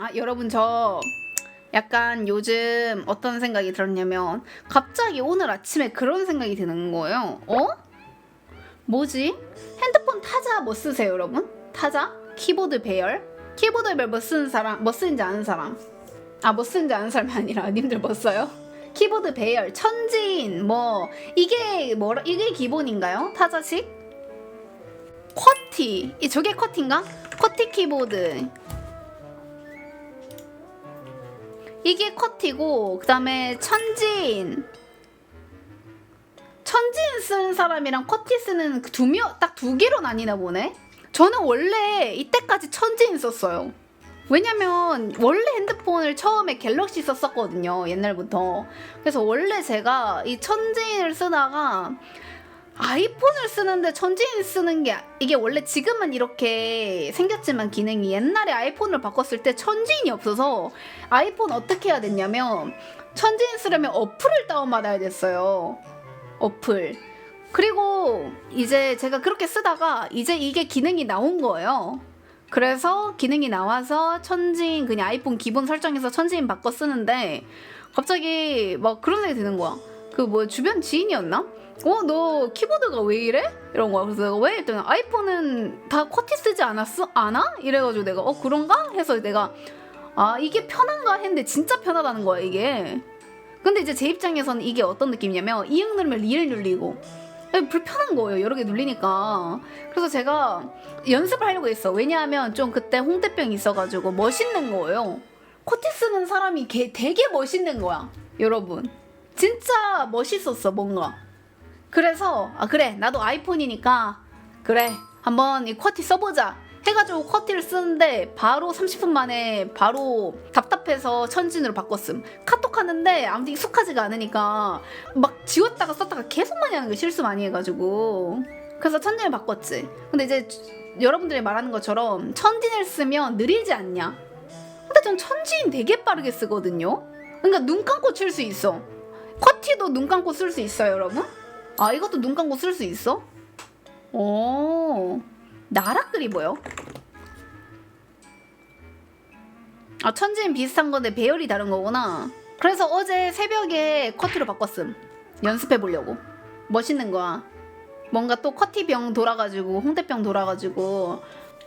아, 여러분 저 약간 요즘 어떤 생각이 들었냐면 갑자기 오늘 아침에 그런 생각이 드는 거예요. 어? 뭐지? 핸드폰 타자 뭐 쓰세요, 여러분? 타자? 키보드 배열? 키보드 배열 뭐 쓰는 사람? 뭐 쓰는지 아는 사람? 아, 뭐 쓰는지 아는 사람이 아니라 님들 뭐 써요? 키보드 배열, 천진, 뭐 이게 뭐라 이게 기본인가요? 타자식? 쿼티, 이 저게 쿼티인가? 쿼티 키보드. 이게 쿼티고 그다음에 천진 천진 쓰는 사람이랑 쿼티 쓰는 그 두명딱 두 개로 나뉘나 보네. 저는 원래 이때까지 천진 썼어요. 왜냐면 원래 핸드폰을 처음에 갤럭시 썼었거든요 옛날부터 그래서 원래 제가 이 천진을 쓰다가 아이폰을 쓰는데 천진 쓰는 게 이게 원래 지금은 이렇게 생겼지만 기능이 옛날에 아이폰을 바꿨을 때 천진이 없어서 아이폰 어떻게 해야 됐냐면 천진 쓰려면 어플을 다운받아야 됐어요. 어플. 그리고 이제 제가 그렇게 쓰다가 이제 이게 기능이 나온 거예요. 그래서 기능이 나와서 천진 그냥 아이폰 기본 설정에서 천진 바꿔 쓰는데 갑자기 막 그런 생각이 드는 거야 그 뭐 주변 지인이었나? 어, 너 키보드가 왜 이래? 이런 거야. 그래서 내가 왜? 했더니 아이폰은 다 쿼티 쓰지 않았어? 아나? 이래가지고 내가 어, 그런가? 해서 내가 아, 이게 편한가? 했는데 진짜 편하다는 거야, 이게. 근데 이제 제 입장에서는 이게 어떤 느낌이냐면 이응 누르면 리을 눌리고 아니, 불편한 거예요. 여러 개 눌리니까. 그래서 제가 연습을 하려고 했어. 왜냐하면 좀 그때 홍대병이 있어가지고 멋있는 거예요. 코티 쓰는 사람이 개- 되게 멋있는 거야. 여러분. 진짜 멋있었어, 뭔가. 그래서 아 그래 나도 아이폰이니까 그래 한번 이 쿼티 써보자. 해가지고 쿼티를 쓰는데 바로 30분 만에 바로 답답해서 천진으로 바꿨음. 카톡 하는데 아무튼 익숙하지가 않으니까 막 지웠다가 썼다가 계속 많이 하는 거 실수 많이 해가지고. 그래서 천진을 바꿨지. 근데 이제 주- 여러분들이 말하는 것처럼 천진을 쓰면 느리지 않냐? 근데 전 천진 되게 빠르게 쓰거든요? 그러니까 눈 감고 칠 수 있어 쿼티도 눈 감고 쓸 수 있어요 여러분? 아 이것도 눈 감고 쓸 수 있어? 오 나락 그리 보여? 아 천지는 비슷한 건데 배열이 다른 거구나. 그래서 어제 새벽에 커티로 바꿨음. 연습해 보려고. 멋있는 거야. 뭔가 또 커티병 돌아가지고 홍대병 돌아가지고.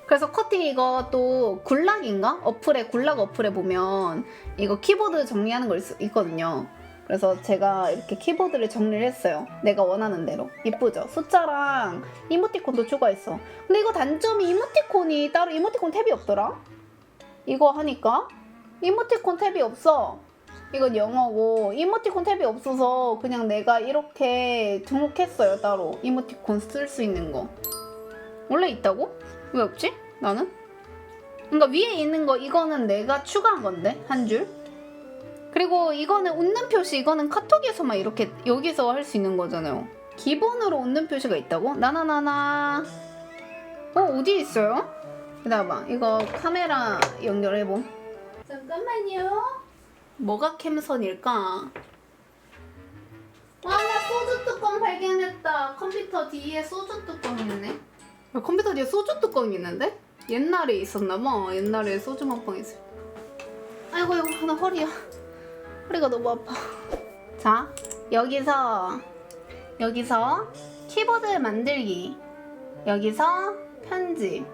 그래서 커티 이거 또 굴락인가? 어플에 굴락 어플에 보면 이거 키보드 정리하는 거 있, 있거든요 그래서 제가 이렇게 키보드를 정리를 했어요. 내가 원하는 대로. 이쁘죠? 숫자랑 이모티콘도 추가했어. 근데 이거 단점이 이모티콘이 따로 이모티콘 탭이 없더라? 이거 하니까 이모티콘 탭이 없어. 이건 영어고 이모티콘 탭이 없어서 그냥 내가 이렇게 등록했어요 따로 이모티콘 쓸 수 있는 거 원래 있다고? 왜 없지? 나는? 그러니까 위에 있는 거 이거는 내가 추가한 건데 한 줄? 그리고 이거는 웃는 표시 이거는 카톡에서만 이렇게 여기서 할 수 있는 거잖아요. 기본으로 웃는 표시가 있다고? 나나나나. 어 어디 있어요? 기다려봐. 이거 카메라 연결해봄. 잠깐만요. 뭐가 캠선일까? 와, 나 소주 뚜껑 발견했다. 컴퓨터 뒤에 소주 뚜껑 있네. 야, 컴퓨터 뒤에 소주 뚜껑 있는데? 옛날에 있었나봐. 옛날에 소주 먹방 때. 아이고, 이거 나 허리야. 허리가 너무 아파. 자, 여기서 여기서 키보드 만들기. 여기서 편집.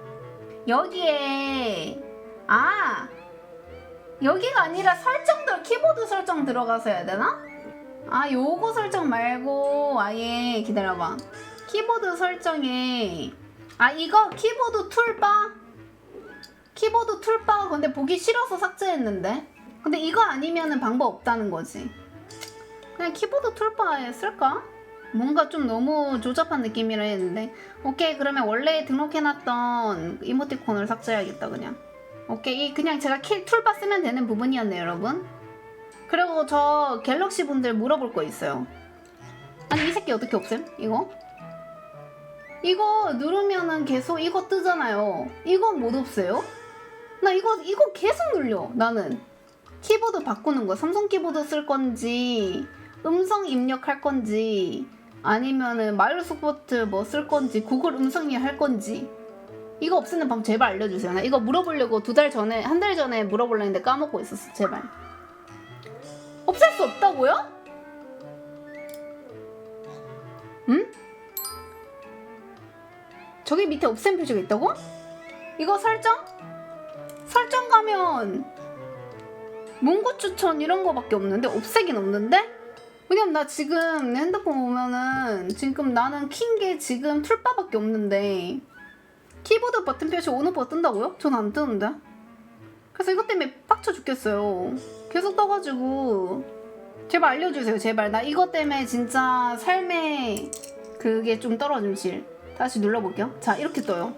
여기에 아 여기가 아니라 설정들 키보드 설정 들어가서 해야 되나? 아 요거 설정 말고 아예 기다려봐. 키보드 설정에 아 이거 키보드 툴바 키보드 툴바 근데 보기 싫어서 삭제했는데 근데 이거 아니면은 방법 없다는 거지. 그냥 키보드 툴바에 쓸까? 뭔가 좀 너무 조잡한 느낌이라 했는데 오케이 그러면 원래 등록해놨던 이모티콘을 삭제해야겠다 그냥 오케이 이 그냥 제가 키 툴바 쓰면 되는 부분이었네요 여러분 그리고 저 갤럭시 분들 물어볼 거 있어요 아니 이 새끼 어떻게 없앰? 이거? 이거 누르면은 계속 이거 뜨잖아요 이거 못 없애요? 나 이거 이거 계속 눌려 나는 키보드 바꾸는 거 삼성 키보드 쓸 건지 음성 입력할 건지 아니면은 마이크로소프트 뭐 쓸 건지 구글 음성 입력 할 건지 이거 없애는 방법 제발 알려주세요. 나 이거 물어보려고 두 달 전에 한 달 전에 물어보려 했는데 까먹고 있었어. 제발. 없앨 수 없다고요? 응? 저기 밑에 없앤 표시가 있다고? 이거 설정? 설정 가면 문구 추천 이런 거밖에 없는데 없애긴 없는데? 왜냐면 나 지금 내 핸드폰 보면은 지금 나는 킨 게 지금 툴바밖에 없는데 키보드 버튼 표시 온오프가 뜬다고요? 전 안 뜨는데? 그래서 이것 때문에 빡쳐 죽겠어요. 계속 떠가지고 제발 알려주세요 제발. 나 이것 때문에 진짜 삶의 그게 좀 떨어짐 질 다시 눌러볼게요. 자 이렇게 떠요.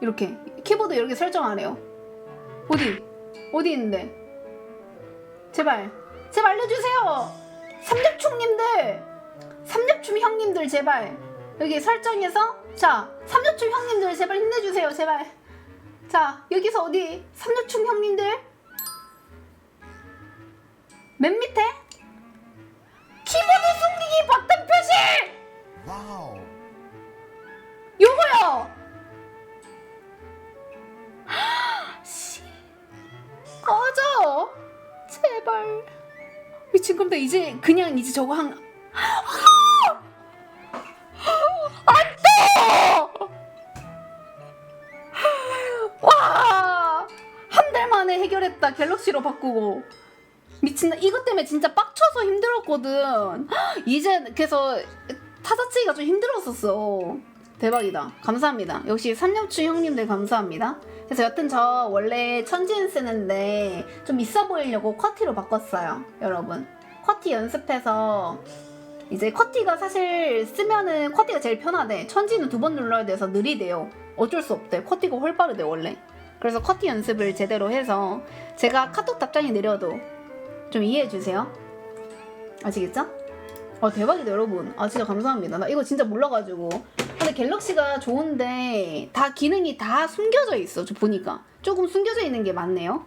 이렇게. 키보드 이렇게 설정하래요. 어디? 어디 있는데 제발 제발 알려주세요. 삼겹충님들 삼겹충 형님들 제발. 여기 설정에서 자 삼겹충 형님들 제발 힘내주세요 제발. 자 여기서 어디 삼겹충 형님들? 맨 밑에 제발. 미친 겁니다 이제 그냥 이제 저거 한 안돼! 와 한 달 만에 해결했다 갤럭시로 바꾸고. 미친다 이것 때문에 진짜 빡쳐서 힘들었거든. 이제 그래서 타자치기가 좀 힘들었었어 대박이다. 감사합니다. 역시 삼엽추 형님들 감사합니다. 그래서 여튼 저 원래 천지인 쓰는데 좀 있어 보이려고 쿼티로 바꿨어요 여러분. 쿼티 연습해서 이제 쿼티가 사실 쓰면은 쿼티가 제일 편하대. 천지는 두 번 눌러야 돼서 느리대요. 어쩔 수 없대. 쿼티가 홀빠르대 원래. 그래서 쿼티 연습을 제대로 해서 제가 카톡 답장이 느려도 좀 이해해 주세요. 아시겠죠? 아 대박이다 여러분. 아 진짜 감사합니다. 나 이거 진짜 몰라가지고 근데 갤럭시가 좋은데 다 기능이 다 숨겨져 있어 저 보니까. 조금 숨겨져 있는 게 많네요.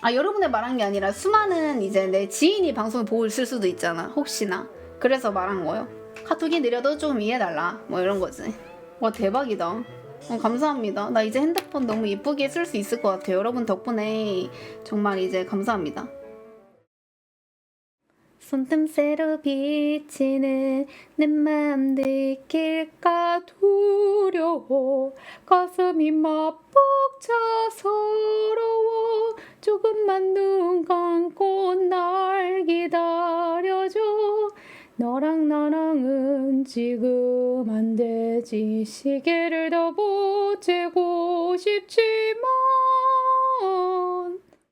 아 여러분의 말한 게 아니라 수많은 이제 내 지인이 방송을 보고 있을 수도 있잖아 혹시나. 그래서 말한 거요. 카톡이 느려도 좀 이해해달라 뭐 이런 거지. 와 대박이다. 어, 감사합니다. 나 이제 핸드폰 너무 이쁘게 쓸 수 있을 것 같아요. 여러분 덕분에 정말 이제 감사합니다 손틈새로 비치는 내맘 느낄까 두려워. 가슴이 맞벅차 서러워. 조금만 눈 감고 날 기다려줘. 너랑 나랑은 지금 안 되지. 시계를 더 보채고 싶지만